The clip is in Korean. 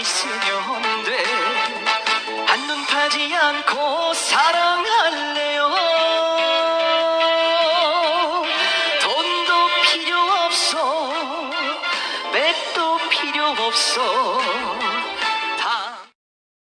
있으면 돼 한눈 파지 않고 사랑할래요? 돈도 필요 없어 백도 필요 없어.